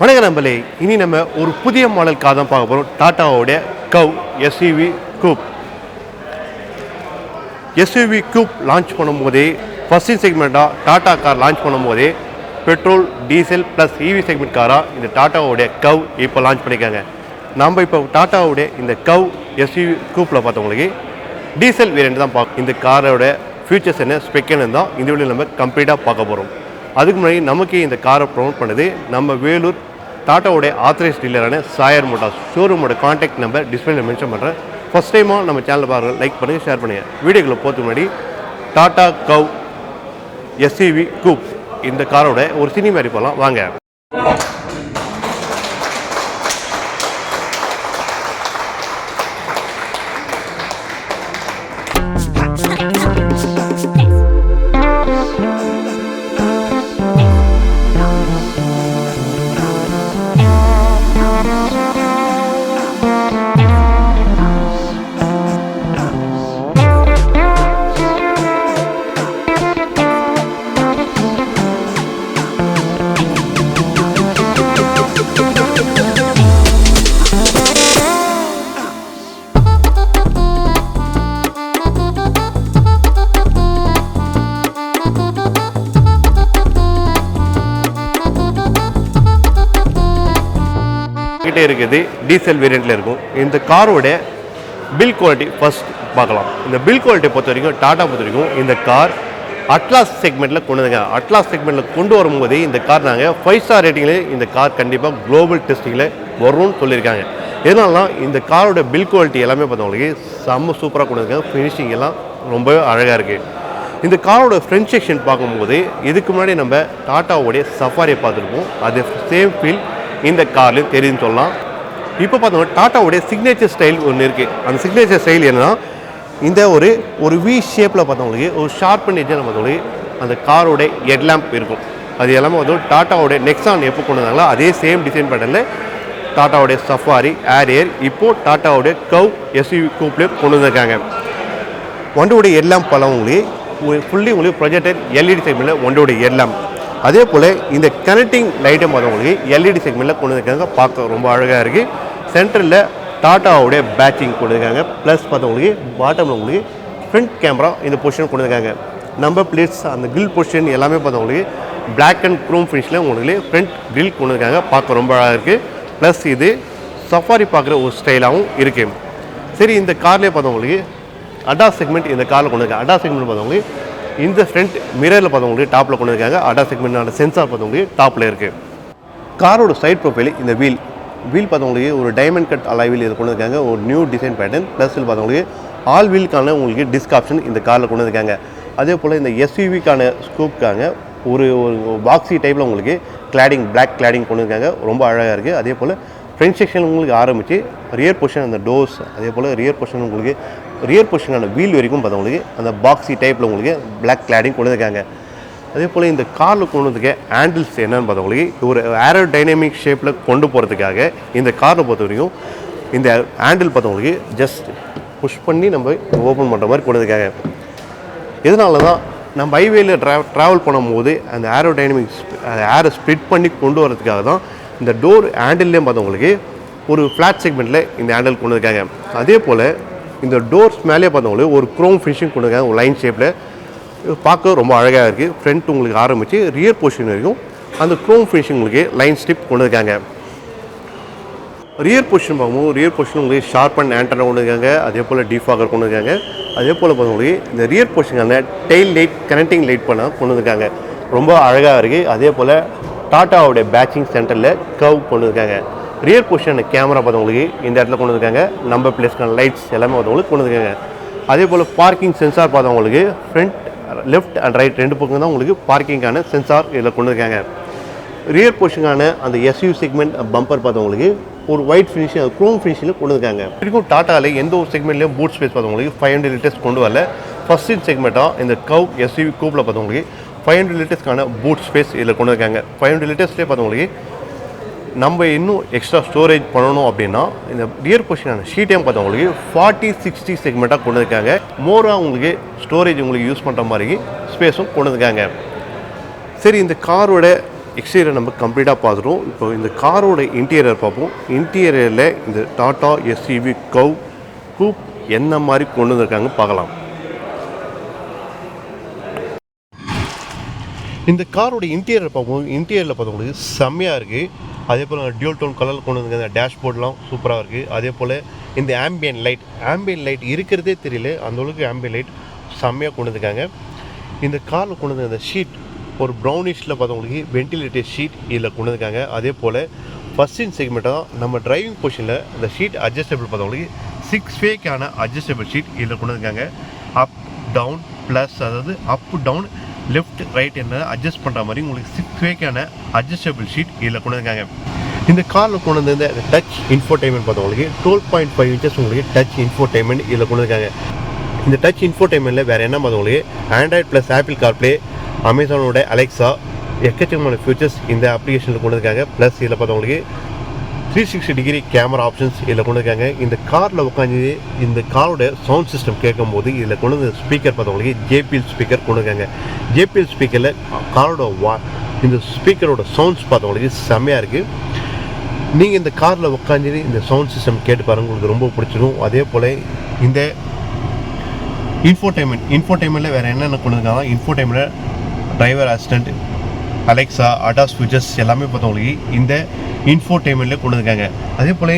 வணக்கம் நம்பளே இனி நம்ம ஒரு புதிய மாடல் கார் தான் பார்க்க போகிறோம் டாட்டாவோடைய Curvv SUV coupe SUV coupe launch பண்ணும்போதே ஃபஸ்ட் செக்மெண்ட்டாக டாட்டா கார் லான்ச் பண்ணும்போதே petrol diesel plus EV segment காராக இந்த டாட்டாவோடைய கவ் இப்போ லான்ச் பண்ணியிருக்காங்க. நம்ம இப்போ டாட்டாவுடைய இந்த கவ் எஸ்யூவி கூப்பில் பார்த்தவங்களுக்கு டீசல் வேரியண்ட் தான் பார்க்க இந்த காரோட ஃபியூச்சர்ஸ் என்ன ஸ்பெக் என்ன தான் இந்த வீடியோ நம்ம கம்ப்ளீட்டாக பார்க்க போகிறோம் அதுக்கு முன்னாடி நமக்கே இந்த காரை ப்ரொமோட் பண்ணுது நம்ம வேலூர் டாட்டாவோட ஆத்தரைஸ் டீலரான சாயர் மோட்டார்ஸ். ஷோரூமோட காண்டாக்ட் நம்பர் டிஸ்பிளேல மென்ஷன் பண்ணுறேன் ஃபஸ்ட் டைமாக நம்ம சேனல் பாருங்கள் லைக் பண்ணுங்கள் ஷேர் பண்ணுங்கள் வீடியோக்குள்ள போகிறதுக்கு முன்னாடி டாடா கவ் எஸ்சிவி கூப் இந்த காரோட ஒரு சினிமா போகலாம் வாங்க. இருக்குது. டீசல் வேரியண்ட்டில் இருக்கும். இந்த காரோட பில் குவாலிட்டி ஃபஸ்ட் பார்க்கலாம். இந்த பில் குவாலிட்டி பொறுத்த வரைக்கும் டாட்டா பொறுத்த வரைக்கும் இந்த கார் அட்லாஸ் செக்மெண்ட்டில் கொண்டு வந்தாங்க அட்லாஸ் செக்மெண்ட்டில் கொண்டு வரும்போதே இந்த கார் நாங்கள் ஃபைவ் ஸ்டார் ரேட்டிங்கில் இந்த கார் கண்டிப்பாக குளோபல் டெஸ்டிங்கில் வரும்னு சொல்லியிருக்காங்க. இதனாலலாம் இந்த காரோட பில் குவாலிட்டி எல்லாமே பார்த்தவங்களுக்கு செம்ம சூப்பராக கொண்டு வந்தாங்க ஃபினிஷிங் எல்லாம் ரொம்பவே அழகாக இருக்குது இந்த காரோட ஃப்ரண்ட் செக்ஷன் பார்க்கும்போது இதுக்கு முன்னாடி நம்ம டாட்டாவோடைய சஃபாரியை பார்த்துருப்போம். அது சேம் ஃபீல் இந்த கார்லேயும் தெரியுதுன்னு சொல்லலாம். இப்போ பார்த்தோம்னா டாட்டாவுடைய சிக்னேச்சர் ஸ்டைல் ஒன்று இருக்குது அந்த சிக்னேச்சர் ஸ்டைல் என்னன்னா இந்த ஒரு ஒரு வி ஷேப்பில் பார்த்தவங்களுக்கு ஒரு ஷார்பன் எட்ஜில் பார்த்தவங்களுக்கு அந்த காரோட ஹெட்லாம்ப் இருக்கும். அது எல்லாமே வந்து டாட்டாவோடைய நெக்ஸான் எப்போ கொண்டு வந்தாங்களோ அதே சேம் டிசைன் பேட்டர்னில் டாட்டாவுடைய சஃபாரி ஏர் ஏர் இப்போது டாட்டாவுடைய கவ் எஸ்யூவி கூப்லேயும் கொண்டு வந்திருக்காங்க. வண்டியோடைய எல்லாம் பழம் உங்களுக்கு ஃபுல்லி உங்களுக்கு ப்ரொஜெக்டர் எல்இடி செக்மெண்ட்டில் வண்டியோடைய எல்லாம் அதே போல் இந்த கனெக்டிங் லைட்டை பார்த்தவங்களுக்கு எல்இடி செக்மெண்ட்டில் கொண்டு வந்திருக்காங்க. பார்க்க ரொம்ப அழகாக இருக்குது சென்டரில் டாட்டாவுடைய பேட்சிங் கொண்டு வந்திருக்காங்க. ப்ளஸ் பார்த்தவங்களுக்கு பாட்டமில் உங்களுக்கு ஃப்ரண்ட் கேமரா இந்த பொசிஷன் கொண்டு வந்திருக்காங்க. நம்பர் பிளேட்ஸ் அந்த கில் பொசிஷன் எல்லாமே பார்த்தவங்களுக்கு பிளாக் அண்ட் க்ரோம் ஃபினிஷில் உங்களுக்கு ஃப்ரண்ட் கில் கொண்டு இருக்காங்க பார்க்க ரொம்ப அழகாக இருக்குது ப்ளஸ் இது சஃபாரி பார்க்குற ஒரு ஸ்டைலாகவும் இருக்குது சரி இந்த கார்லேயே பார்த்தவங்களுக்கு அடா செக்மெண்ட் இந்த காரில் கொண்டு இருக்காங்க அடா செக்மெண்ட் பார்த்தவங்களுக்கு இந்த ஃப்ரண்ட் மிரரில் பார்த்தவங்களுக்கு டாப்பில் கொண்டு இருக்காங்க அடா செக்மெண்ட்டான சென்சார் பார்த்தவங்களுக்கு டாப்பில் இருக்குது காரோட சைட் ப்ரொஃபைல் இந்த வீல் வீல் பார்த்தவங்களுக்கு ஒரு டைமண்ட் கட் அலைவில் இது கொண்டு இருக்காங்க ஒரு நியூ டிசைன் பேட்டர்ன் ப்ளஸ் பார்த்தவங்களுக்கு ஆல் வீலுக்கான உங்களுக்கு டிஸ்க் ஆப்ஷன் இந்த காரில் கொண்டு இருக்காங்க அதே போல் இந்த எஸ்யூவிக்கான ஸ்கூப்க்காக ஒரு ஒரு பாக்ஸி டைப்பில் உங்களுக்கு கிளாடிங் பிளாக் கிளாடிங் கொண்டு இருக்காங்க ரொம்ப அழகாக இருக்குது அதே போல் ஃப்ரண்ட் செக்ஷன் உங்களுக்கு ஆரம்பித்து ரியர் பொஷன் அந்த டோர்ஸ் அதே போல் ரியர் பொஷன் உங்களுக்கு ரியர் பொஷனான வீல் வரைக்கும் பார்த்தவங்களுக்கு அந்த பாக்ஸி டைப்பில் உங்களுக்கு பிளாக் கிளாடிங் கொண்டு இருக்காங்க அதே போல் இந்த காரில் கொண்டு வந்துக்க ஹேண்டில்ஸ் என்னன்னு பார்த்தவங்களுக்கு ஒரு ஏரோ டைனமிக் ஷேப்பில் கொண்டு போகிறதுக்காக இந்த காரில் பொறுத்த வரைக்கும் இந்த ஹேண்டில் பார்த்தவங்களுக்கு ஜஸ்ட் புஷ் பண்ணி நம்ம ஓப்பன் பண்ணுற மாதிரி கொண்டு வந்திருக்காங்க. இதனால தான் நம்ம ஹைவேயில் ட்ரா ட்ராவல் பண்ணும்போது அந்த ஏரோ டைனமிக்ஸ் ஏரை ஸ்ப்ளிட் பண்ணி கொண்டு வரதுக்காக தான் இந்த டோர் ஹேண்டில்லே பார்த்தவங்களுக்கு ஒரு ஃப்ளாட் செக்மெண்ட்டில் இந்த ஹேண்டில் கொண்டு இருக்காங்க அதே போல் இந்த டோர்ஸ் மேலே பார்த்தவங்களுக்கு ஒரு க்ரோம் ஃபினிஷிங் கொண்டு இருக்காங்க ஒரு லைன் ஷேப்பில் பார்க்க ரொம்ப அழகாக இருக்குது ஃப்ரண்ட் உங்களுக்கு ஆரம்பித்து ரியர் போர்ஷன் வரைக்கும் அந்த க்ரோம் ஃபினிஷிங் உங்களுக்கு லைன் ஸ்டிப் கொண்டு இருக்காங்க ரியர் பொசிஷன் பார்க்கும்போது ரியர் போர்ஷன் உங்களுக்கு ஷார்ப் அண்ட் ஆண்டனா கொண்டு இருக்காங்க அதே போல் டிஃபாகர் கொண்டு இருக்காங்க அதே போல் பார்த்தவங்களுக்கு இந்த ரியர் பொசிஷனான டெயில் லைட் கனெக்டிங் லைட் பண்ண கொண்டு இருக்காங்க ரொம்ப அழகாக இருக்குது அதே போல் டாட்டாவுடைய பேட்சிங் சென்டரில் கவ் கொண்டு இருக்காங்க ரியர் பொசிஷன் கேமரா பார்த்தவங்களுக்கு இந்த இடத்துல கொண்டு இருக்காங்க நம்பர் பிளேஸ்க்கான லைட்ஸ் எல்லாமே பார்த்தவங்களுக்கு கொண்டு இருக்காங்க அதே போல் பார்க்கிங் சென்சார் பார்த்தவங்களுக்கு ஃப்ரண்ட் லெஃப்ட் அண்ட் ரைட் ரெண்டு பக்கம் தான் உங்களுக்கு பார்க்கிங்கான சென்சார் இதில் கொண்டு இருக்காங்க ரியர் போர்ஷனுக்கான அந்த எஸ்யூ செக்மெண்ட் பம்பர் பார்த்தவங்களுக்கு ஒரு ஒயிட் ஃபினிஷிங் க்ரோம் ஃபினிஷில் கொண்டு இருக்காங்க இருக்கும் டாட்டாவில் எந்த ஒரு செக்மெண்ட்லேயும் பூட் ஸ்பேஸ் பார்த்தவங்களுக்கு ஃபைவ் ஹண்ட்ரட் லிட்டர்ஸ் கொண்டு வரல. ஃபஸ்ட் செக்மெண்ட்டாக இந்த கவ் எஸ்யூவி கூப்பில் பார்த்தவங்களுக்கு ஃபைவ் ஹண்ட்ரட் லிட்டர்ஸ்க்கான பூட் ஸ்பேஸ் இதில் கொண்டு இருக்காங்க ஃபைவ் ஹண்ட்ரட் லிட்டர்ஸ்லேயே பார்த்தவங்களுக்கு நம்ம இன்னும் எக்ஸ்ட்ரா ஸ்டோரேஜ் பண்ணணும் அப்படின்னா இந்த ரியர் பொசிஷனான ஷீட்டையும் பார்த்தவங்களுக்கு ஃபார்ட்டி சிக்ஸ்டி செக்மெண்ட்டாக கொண்டு இருக்காங்க மோராக உங்களுக்கு ஸ்டோரேஜ் உங்களுக்கு யூஸ் பண்ணுற மாதிரி ஸ்பேஸும் கொண்டு இருக்காங்க சரி இந்த காரோட எக்ஸ்டீரியர் நம்ம கம்ப்ளீட்டாக பார்த்துட்டோம். இப்போ இந்த காரோட இன்டீரியர் பார்ப்போம். இன்டீரியரில் இந்த டாட்டா எஸ்இவி கவ் கூப் என்ன மாதிரி கொண்டு வந்திருக்காங்க பார்க்கலாம். இந்த காரோட இன்டீரியர் பார்ப்போம் இன்டீரியரில் பார்த்தவங்களுக்கு செம்மையாக இருக்குது அதே போல் டியூல் டோன் கலர் கொண்டு வந்து டேஷ்போர்ட்லாம் சூப்பராக இருக்குது அதே போல் இந்த ஆம்பியன் லைட் ஆம்பியன் லைட் இருக்கிறதே தெரியல. அந்தளவுக்கு ஆம்பியன் லைட் செம்மையாக கொண்டு வந்துருக்காங்க. இந்த காரில் கொண்டு வந்த அந்த ஷீட் ஒரு ப்ரௌனிஷில் பார்த்தவங்களுக்கு வென்டிலேட்டர் ஷீட் இதில் கொண்டு வந்துருக்காங்க. அதே போல் ஃபஸ்டின் இன் செக்மெண்ட்டாக தான் நம்ம டிரைவிங் பொசிஷனில் இந்த ஷீட் அட்ஜஸ்டபிள் பார்த்தவங்களுக்கு சிக்ஸ் ஃபேக்கான அட்ஜஸ்டபிள் ஷீட் இதில் கொண்டு வந்துருக்காங்க. அப் டவுன் ப்ளஸ் அதாவது அப் டவுன் லெஃப்ட் ரைட் என்ன அட்ஜஸ்ட் பண்ணுற மாதிரி உங்களுக்கு சிக்ஸ் வேக்கான அட்ஜஸ்டபிள் ஷீட் இதில் கொண்டு வந்திருக்காங்க. இந்த காரில் கொண்டு வந்திருந்த இந்த டச் இன்ஃபோடைன்மெண்ட் பார்த்தவங்களுக்கு டுவெல் பாயிண்ட் ஃபைவ் இன்ச்சஸ் உங்களுக்கு டச் இன்ஃபோடைன்மெண்ட் இதில் கொண்டு வந்திருக்காங்க. இந்த டச் இன்ஃபோடைன்மெண்ட்டில் வேறு என்ன பார்த்தவங்களுக்கு ஆண்ட்ராய்ட் ப்ளஸ் ஆப்பிள் கார்ப்ளே அமேசானோட அலெக்ஸா எக்கச்சக்கமான ஃபியூச்சர்ஸ் இந்த அப்ளிகேஷனில் கொண்டு வந்திருக்காங்க. ப்ளஸ் இதில் பார்த்தவங்களுக்கு three sixty degree camera options இதில் கொண்டு இருக்காங்க இந்த காரில் உட்காந்து இந்த காரோட சவுண்ட் சிஸ்டம் கேட்கும்போது இதில் கொண்டு வந்து ஸ்பீக்கர் பார்த்தவங்களுக்கு ஜேபிஎல் ஸ்பீக்கர் கொண்டு இருக்காங்க ஜேபிஎல் ஸ்பீக்கரில் காரோட வா இந்த ஸ்பீக்கரோட சவுண்ட்ஸ் பார்த்தவங்களுக்கு செம்மையாக இருக்குது நீங்கள் இந்த காரில் உட்காந்து இந்த சவுண்ட் சிஸ்டம் கேட்டு பாருங்க உங்களுக்கு ரொம்ப பிடிச்சிடும் அதே போல் இந்த இன்ஃபோடைன்மெண்ட் இன்ஃபோடைன்மெண்ட்டில் வேறு என்னென்ன கொண்டு இருக்காங்க இன்ஃபோடைன்மெண்ட்டில் டிரைவர் அசிஸ்டண்ட் அலெக்ஸா அடாஸ் ஸ்விட்சஸ் எல்லாமே பார்த்தவங்களுக்கு இந்த இன்ஃபோடைன்மெண்ட்டில் கொண்டு இருக்காங்க அதே போல்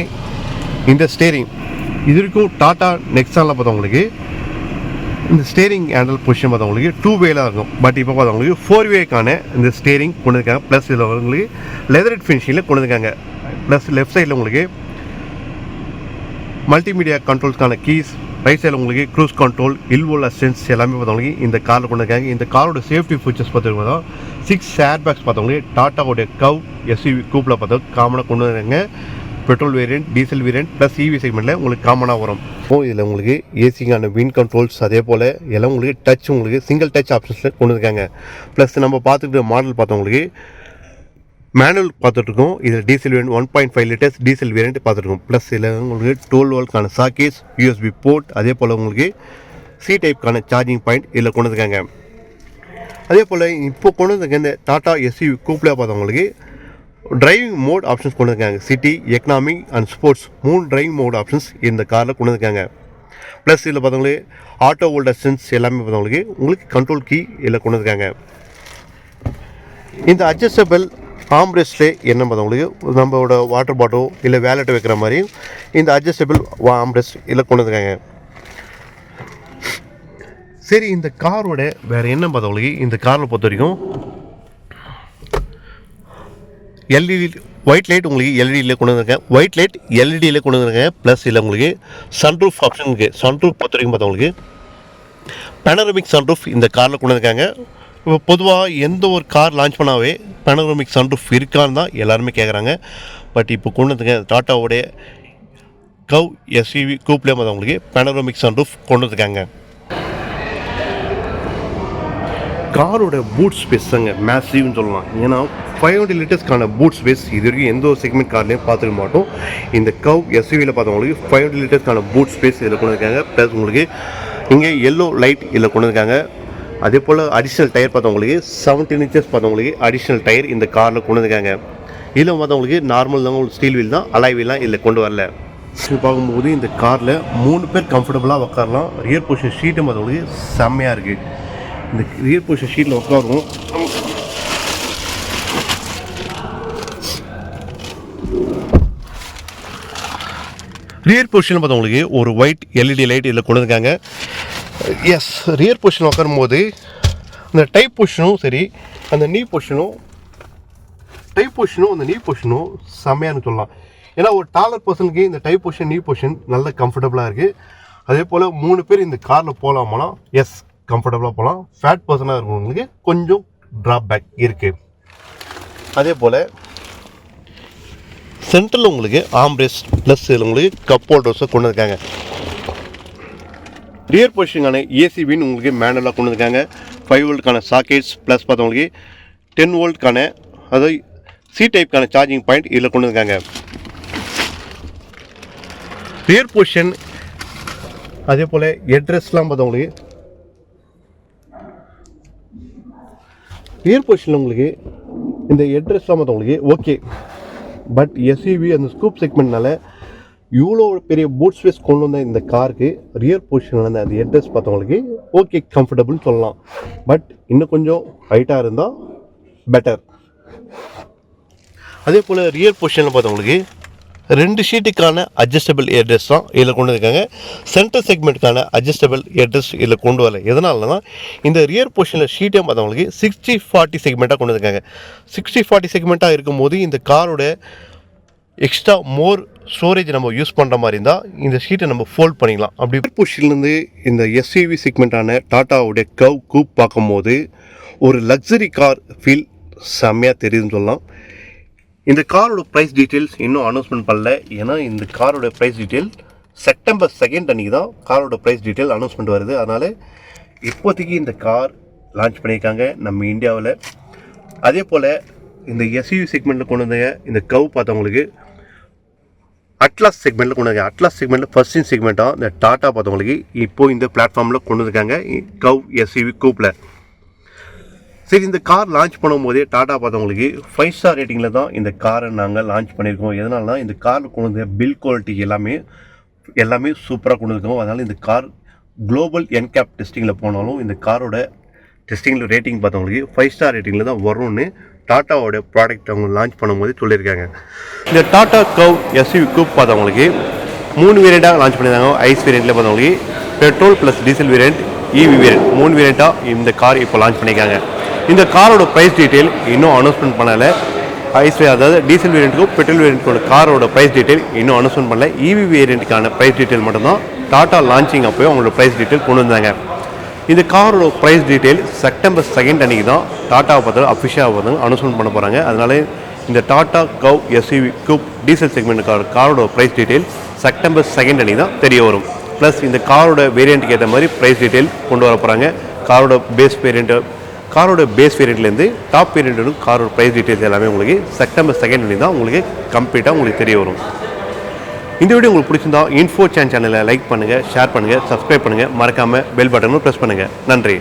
இந்த ஸ்டேரிங் இது வரைக்கும் டாட்டா நெக்ஸானில் பார்த்தவங்களுக்கு இந்த ஸ்டேரிங் ஹேண்டில் பொசிஷன் பார்த்தவங்களுக்கு டூ வேல இருக்கும். பட் இப்போ பார்த்தவங்களுக்கு ஃபோர் வேக்கான இந்த ஸ்டேரிங் கொண்டு இருக்காங்க ப்ளஸ் இதில் உங்களுக்கு லெதரட் ஃபினிஷிங்கில் கொண்டு இருக்காங்க ப்ளஸ் லெஃப்ட் சைடில் உங்களுக்கு மல்டிமீடியா கண்ட்ரோல்ஸ்க்கான கீஸ் ரைட் சைடில் உங்களுக்கு க்ரூஸ் கண்ட்ரோல் இல்வோல் அசிஸ்டன்ஸ் எல்லாமே பார்த்தவங்களுக்கு இந்த காரில் கொண்டு இருக்காங்க இந்த காரோட சேஃப்டி ஃபீச்சர்ஸ் பார்த்துருக்கோம் சிக்ஸ் ஏர் பேக்ஸ் பார்த்தவங்களுக்கு டாட்டாவுடைய கவ் எஸ்யூவி கூப்பில் பார்த்தா காமனாக கொண்டு வராங்க. Petrol variant diesel variant plus EV செக்மெண்ட்டில் உங்களுக்கு காமனாக வரும். இப்போ இதில் உங்களுக்கு ஏசிக்கான வின் கண்ட்ரோல்ஸ் அதே போல் எல்லாம் உங்களுக்கு டச் உங்களுக்கு சிங்கிள் டச் ஆப்ஷன்ஸில் கொண்டு இருக்காங்க ப்ளஸ் நம்ம பார்த்துக்கிட்ட மாடல் பார்த்தவங்களுக்கு மேனுவல் பார்த்துட்ருக்கோம். இதில் diesel variant one point five litres diesel variant பார்த்துருக்கோம் ப்ளஸ் இதில் உங்களுக்கு டுவெல் வோல்க்கான சாக்கேஸ் யூஎஸ்பி போர்ட் அதே போல் உங்களுக்கு சி டைப்க்கான சார்ஜிங் பாயிண்ட் இதில் கொண்டு இருக்காங்க அதே போல் இப்போ கொண்டு வந்திருக்க இந்த டாட்டா எஸ்யூ கூப்பில் பார்த்தவங்களுக்கு டிரைவிங் மோட் ஆப்ஷன்ஸ் கொண்டு வந்திருக்காங்க. சிட்டி எக்கனாமி அண்ட் ஸ்போர்ட்ஸ் மூணு டிரைவிங் மோட் ஆப்ஷன்ஸ் இந்த காரில் கொண்டு வந்திருக்காங்க. ப்ளஸ் இதில் பார்த்தவங்களுக்கு ஆட்டோ ஓல்டர் சென்ஸ் எல்லாமே பார்த்தவங்களுக்கு உங்களுக்கு கண்ட்ரோல் கீ இதில் கொண்டு வந்திருக்காங்க. இந்த அட்ஜஸ்டபிள் ஆம்ரெஸ்ட்லே என்ன பார்த்தவங்களுக்கு நம்மளோட வாட்டர் பாட்டில் இல்லை வேலெட் வைக்கிற மாதிரி இந்த அட்ஜஸ்டபிள் ஆம்ரெஸ்ட் இதில் கொண்டு வந்திருக்காங்க. சரி இந்த காரோட வேறு என்ன பார்த்தவங்களுக்கு இந்த காரில் பொறுத்த வரைக்கும் எல்இடி ஒயிட் லைட் உங்களுக்கு எல்இடியில் கொண்டு வந்திருக்கேன். ஒயிட் லைட் எல்இடியில் கொண்டு வந்திருக்கேன். ப்ளஸ் இல்லை உங்களுக்கு சன்ரூஃப் ஆப்ஷன் இருக்குது சன்ரூஃப் பொறுத்த வரைக்கும் பார்த்தவங்களுக்கு பெனரமிக் சன்ரூஃப் இந்த காரில் கொண்டு வந்திருக்காங்க. இப்போ பொதுவாக எந்த ஒரு கார் லான்ச் பண்ணாவே பெனரமிக் சன்ரூஃப் இருக்கான்னு தான் எல்லாருமே கேட்குறாங்க பட் இப்போ கொண்டு வந்துருங்க டாட்டாவோடைய கவ் எஸ்யூவி கூப்லேயே பார்த்தவங்களுக்கு பெனரமிக் சன்ரூஃப் கொண்டு வந்திருக்காங்க. காரோட பூட் ஸ்பேஸுங்க மேசிவ்னு சொல்லலாம். ஏன்னா ஃபைவ் ஹண்ட்ரட் லிட்டர்ஸ்க்கான பூட் ஸ்பேஸ் இது வரைக்கும் எந்த ஒரு செக்மெண்ட் கார்லையும் பார்த்துக்க மாட்டோம். இந்த கவ் எஸ்யூவியில் பார்த்தவங்களுக்கு ஃபைவ் ஹண்ட்ரட் லிட்டர்ஸ்க்கான பூட் ஸ்பேஸ் இதில் கொண்டு இருக்காங்க ப்ளஸ் உங்களுக்கு இங்கே எல்லோ லைட் இதில் கொண்டு இருக்காங்க அதே போல் அடிஷ்னல் டயர் பார்த்தவங்களுக்கு செவன்டீன் இன்ச்சஸ் பார்த்தவங்களுக்கு அடிஷ்னல் டயர் இந்த காரில் கொண்டு இருக்காங்க இதில் பார்த்தவங்களுக்கு நார்மல் தான் ஸ்டீல் வீல் தான் அலாய் வீல்லாம் இதில் கொண்டு வரல. பார்க்கும்போது இந்த காரில் மூணு பேர் கம்ஃபர்டபுளாக உட்காரலாம் ரியர் பொசிஷன் ஷீட்டும் பார்த்தவங்களுக்கு செம்மையாக இருக்குது இந்த ரியர் பொசிஷன் ஷீட்டில் உட்காரும் ரியர் பொசிஷன் பார்த்தவங்களுக்கு ஒரு ஒயிட் எல்இடி லைட் இதில் கொண்டு வந்திருக்காங்க. எஸ் ரியர் பொசிஷன் உட்காரும்போது அந்த டைப் பொசிஷனும் சரி அந்த நீ பொசிஷனும் டைப் பொசிஷனும் அந்த நீ பொசிஷனும் செம்மையானு சொல்லலாம். ஏன்னா ஒரு டாலர் பர்சனுக்கு இந்த டைப் பொசிஷன் நீ பொசிஷன் நல்ல கம்ஃபர்டபுளாக இருக்குது அதே போல் மூணு பேர் இந்த காரில் போகலாமானா எஸ் கம்ஃபர்டபுளாக போகலாம் ஃபேட் பர்சனாக இருக்கிறவங்களுக்கு கொஞ்சம் ட்ராபேக் இருக்குது அதே போல் சென்ட்ரலில் உங்களுக்கு ஆம்ரேஸ் ப்ளஸ் உங்களுக்கு கப் ஹோல்டர்ஸை கொண்டு இருக்காங்க ரியர் பொசிஷனுக்கான ஏசிபின்னு உங்களுக்கு மேனலாக கொண்டு இருக்காங்க ஃபைவ் வோல்ட்கான சாக்கெட்ஸ் ப்ளஸ் பார்த்தவங்களுக்கு டென் வோல்ட்கான அதாவது சி டைப்கான சார்ஜிங் பாயிண்ட் இதில் கொண்டு இருக்காங்க ரியர் பொசிஷன் அதே போல் ஹெட்ரெஸ்லாம் பார்த்தவங்களுக்கு ரியர் பொசிஷனில் உங்களுக்கு இந்த ஹெட்ரெஸ்லாம் பார்த்தவங்களுக்கு ஓகே பட் எஸ்யூவி அந்த ஸ்கூப் செக்மெண்ட்னால இவ்வளோ பெரிய பூட் ஸ்பேஸ் கொண்டு வந்த இந்த காருக்கு ரியர் பொசிஷனில் அந்த அந்த ஹெட்ரெஸ் பார்த்தவங்களுக்கு ஓகே கம்ஃபர்டபுள்னு சொல்லலாம். பட் இன்னும் கொஞ்சம் ஹைட்டாக இருந்தால் பெட்டர் அதே போல் ரியர் பொசிஷனில் பார்த்தவங்களுக்கு ரெண்டு ஷீட்டுக்கான அட்ஜஸ்டபிள் ஏர்ட்ரெஸ் தான் இதில் கொண்டு வந்திருக்காங்க. சென்டர் செக்மெண்ட்டுக்கான அட்ஜஸ்டபிள் ஏர்ட்ரெஸ் இதில் கொண்டு வரல. எதனாலனா இந்த ரியர் போர்ஷனில் ஷீட்டே பார்த்தவங்களுக்கு சிக்ஸ்டி ஃபார்ட்டி செக்மெண்ட்டாக கொண்டு வந்திருக்காங்க. சிக்ஸ்டி ஃபார்ட்டி செக்மெண்ட்டாக இருக்கும்போது இந்த காரோட எக்ஸ்ட்ரா மோர் ஸ்டோரேஜ் நம்ம யூஸ் பண்ணுற மாதிரி இருந்தால் இந்த ஷீட்டை நம்ம ஃபோல்ட் பண்ணிக்கலாம். அப்படி பொசிஷன்லேருந்து இந்த எஸ்யூவி செக்மெண்ட்டான டாட்டாவுடைய கவ் கூப் பார்க்கும்போது ஒரு லக்ஸரி கார் ஃபீல் செம்மையாக தெரியுதுன்னு சொல்லலாம். இந்த காரோட ப்ரைஸ் டீட்டெயில்ஸ் இன்னும் அனௌன்ஸ்மெண்ட் பண்ணல. ஏன்னா இந்த காரோட ப்ரைஸ் டீட்டெயில் செப்டம்பர் செகண்ட் அன்றைக்கி தான் காரோட ப்ரைஸ் டீட்டெயில் அனௌன்ஸ்மெண்ட் வருது. அதனால் இப்போதைக்கு இந்த கார் லான்ச் பண்ணியிருக்காங்க நம்ம இந்தியாவில். அதே போல் இந்த எஸ்யூ செக்மெண்ட்டில் கொண்டு வந்த இந்த கவ் பார்த்தவங்களுக்கு அட்லாஸ் செக்மெண்ட்டில் கொண்டு வந்தாங்க அட்லாஸ் செக்மெண்ட்டில் ஃபர்ஸ்ட் இன் செக்மெண்ட்டாக இந்த டாட்டா பார்த்தவங்களுக்கு இப்போது இந்த பிளாட்ஃபார்மில் கொண்டு வந்திருக்காங்க கவ் எஸ்யூவி கூப்பில் சரி இந்த கார் லான்ச் பண்ணும்போதே டாடா பார்த்தவங்களுக்கு ஃபைவ் ஸ்டார் ரேட்டிங்கில் தான் இந்த காரை நாங்கள் லான்ச் பண்ணியிருக்கோம். எதனாலனா இந்த காரில் கொண்டு வந்த பில் குவாலிட்டி எல்லாமே எல்லாமே சூப்பராக கொண்டு இருக்கோம் அதனால் இந்த கார் குளோபல் என்கேப் டெஸ்டிங்கில் போனாலும் இந்த காரோட டெஸ்டிங்கில் ரேட்டிங் பார்த்தவங்களுக்கு ஃபைவ் ஸ்டார் ரேட்டிங்கில் தான் வரும்னு டாட்டாவோட ப்ராடக்ட் அவங்க லான்ச் பண்ணும்போது சொல்லியிருக்காங்க. இந்த டாட்டா கவ் எஸ்யூவி கூப் பார்த்தவங்களுக்கு மூணு வேரியண்ட்டாக லான்ச் பண்ணியிருந்தாங்க ஐஸ் வேரியண்ட்டில் பார்த்தவங்களுக்கு petrol plus diesel variant EV variant மூணு வேரியண்ட்டாக இந்த கார் இப்போ லான்ச் பண்ணியிருக்காங்க. இந்த காரோட ப்ரைஸ் டீட்டெயில் இன்னும் அனௌன்ஸ்மெண்ட் பண்ணலை. ஐஸ் அதாவது டீசல் வேரியண்ட்டுக்கும் பெட்ரோல் வேரியண்ட்டுக்கோட காரோட ப்ரைஸ் டீட்டெயில் இன்னும் அனௌன்ஸ்மெண்ட் பண்ணல. இவி வேரியண்ட்டுக்கான ப்ரைஸ் டீட்டெயில் மட்டும்தான் டாட்டா லான்ச்சிங் அப்போயே அவங்களோட ப்ரைஸ் டீட்டெயில் கொண்டு வந்தாங்க. இந்த காரோட ப்ரைஸ் டீட்டெயில் செப்டம்பர் செகண்ட் அன்றைக்கி தான் டாட்டாவை பார்த்து அஃபிஷியாக வந்து அனௌன்ஸ்மெண்ட் பண்ண போகிறாங்க அதனால இந்த Tata Curvv SUV coupe diesel segment காரோட ப்ரைஸ் டீட்டெயில் செப்டம்பர் செகண்ட் அன்றைக்கி தான் தெரிய வரும். ப்ளஸ் இந்த காரோட வேரியண்ட்டுக்கு ஏற்ற மாதிரி ப்ரைஸ் டீட்டெயில் கொண்டு வர போகிறாங்க காரோட பேஸ் வேரியண்ட்டு காரோட பேஸ் வேரியண்ட்லேருந்து டாப் வேரியண்ட் காரோட ப்ரைஸ் டீட்டெயில்ஸ் எல்லாமே உங்களுக்கு செப்டம்பர் செகண்ட் தான் உங்களுக்கு கம்ப்ளீட்டாக உங்களுக்கு தெரிய வரும். இந்த வீடியோ உங்களுக்கு பிடிச்சிருந்தா இன்ஃபோ சேன் சேனலை லைக் பண்ணுங்கள் ஷேர் பண்ணுங்கள் சப்ஸ்கிரைப் பண்ணுங்கள் மறக்காமல் பெல் பட்டனும் ப்ரெஸ் பண்ணுங்கள் நன்றி.